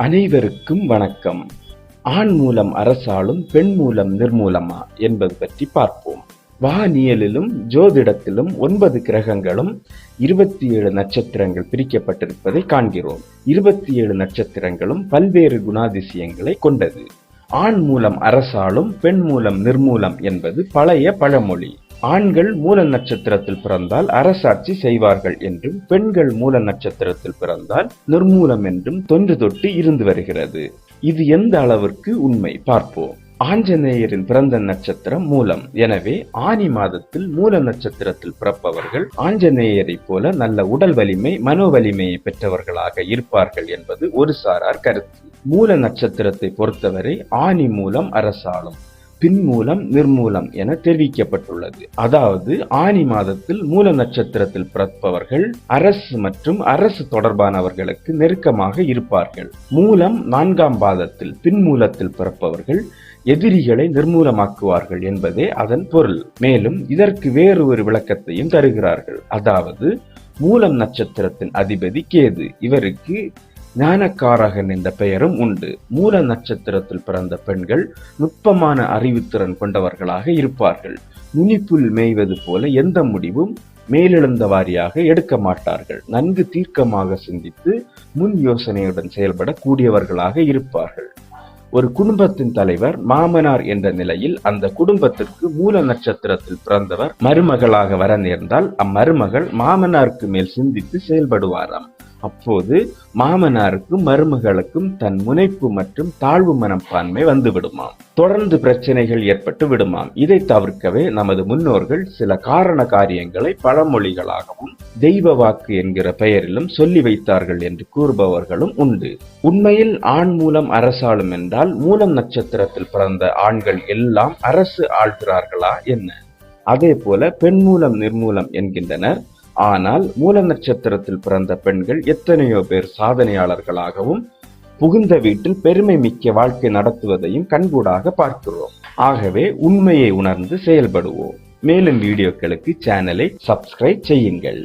அனைவருக்கும் வணக்கம். ஆண் மூலம் அரசாலும் பெண் மூலம் நிர்மூலமா என்பது பற்றி பார்ப்போம். வானியலிலும் ஜோதிடத்திலும் ஒன்பது கிரகங்களும் இருபத்தி ஏழு நட்சத்திரங்கள் பிரிக்கப்பட்டிருப்பதை காண்கிறோம். இருபத்தி ஏழு நட்சத்திரங்களும் பல்வேறு குணாதிசயங்களை கொண்டது. ஆண் மூலம் அரசாலும் பெண் மூலம் நிர்மூலம் என்பது பழைய பழமொழி. ஆண்கள் மூல நட்சத்திரத்தில் பிறந்தால் அரசாட்சி செய்வார்கள் என்றும் பெண்கள் மூல நட்சத்திரத்தில் பிறந்தால் நிர்மூலம் என்றும் தொன்று தொட்டு இருந்து வருகிறது. இது எந்த அளவிற்கு உண்மை? பார்ப்போம். ஆஞ்சநேயரின் பிறந்த நட்சத்திரம் மூலம். எனவே ஆனி மாதத்தில் மூல நட்சத்திரத்தில் பிறப்பவர்கள் ஆஞ்சநேயரை போல நல்ல உடல் வலிமை மனோ வலிமையை பெற்றவர்களாக இருப்பார்கள் என்பது ஒரு சாரார் கருத்து. மூல நட்சத்திரத்தை பொறுத்தவரை ஆனி மூலம் அரசாளும். பின் மூலம் நிர்மூலம் என தெரிவிக்கப்பட்டுள்ளது. அதாவது ஆனி மாதத்தில் மூல நட்சத்திரத்தில் பிறப்பவர்கள் அரசு மற்றும் அரசு தொடர்பானவர்களுக்கு நெருக்கமாக இருப்பார்கள். மூலம் நான்காம் பாதத்தில் பின் மூலத்தில் பிறப்பவர்கள் எதிரிகளை நிர்மூலமாக்குவார்கள் என்பதே அதன் பொருள். மேலும் இதற்கு வேறு ஒரு விளக்கத்தையும் தருகிறார்கள். அதாவது மூலம் நட்சத்திரத்தின் அதிபதி கேது. இவருக்கு ஞானக்காரகன் என்ற பெயரும் உண்டு. மூல நட்சத்திரத்தில் பிறந்த பெண்கள் நுட்பமான அறிவுத்திறன் கொண்டவர்களாக இருப்பார்கள். நுனிப்புல் மேய்வது போல எந்த முடிவும் மேலெழுந்த வாரியாக எடுக்க மாட்டார்கள். நன்கு தீர்க்கமாக சிந்தித்து முன் யோசனையுடன் செயல்பட கூடியவர்களாக இருப்பார்கள். ஒரு குடும்பத்தின் தலைவர் மாமனார் என்ற நிலையில் அந்த குடும்பத்திற்கு மூல நட்சத்திரத்தில் பிறந்தவர் மருமகளாக வர நேர்ந்தால் அம்மருமகள் மாமனாருக்கு மேல் சிந்தித்து செயல்படுவாராம். அப்போது மாமனாருக்கும் மருமகளுக்கும் தன் முனைப்பு மற்றும் தாழ்வு மனப்பான்மை வந்து விடுமாம் தொடர்ந்து பிரச்சனைகள் ஏற்பட்டு விடுமாம். இதை தவிர்க்கவே நமது முன்னோர்கள் சில காரண காரியங்களை பழமொழிகளாகவும் தெய்வ வாக்கு என்கிற பெயரிலும் சொல்லி வைத்தார்கள் என்று கூறுபவர்களும் உண்டு. உண்மையில் ஆண் மூலம் அரசாளும் என்றால் மூலம் நட்சத்திரத்தில் பிறந்த ஆண்கள் எல்லாம் அரசு ஆள்கிறார்களா என்ன? அதே போல பெண் மூலம் நிர்மூலம் என்கின்றனர். ஆனால் மூல நட்சத்திரத்தில் பிறந்த பெண்கள் எத்தனையோ பேர் சாதனையாளர்களாகவும் புகுந்த வீட்டில் பெருமை மிக்க வாழ்க்கை நடத்துவதையும் கண்கூடாக பார்க்கிறோம். ஆகவே உண்மையை உணர்ந்து செயல்படுவோம். மேலும் வீடியோக்களுக்கு சேனலை சப்ஸ்கிரைப் செய்யுங்கள்.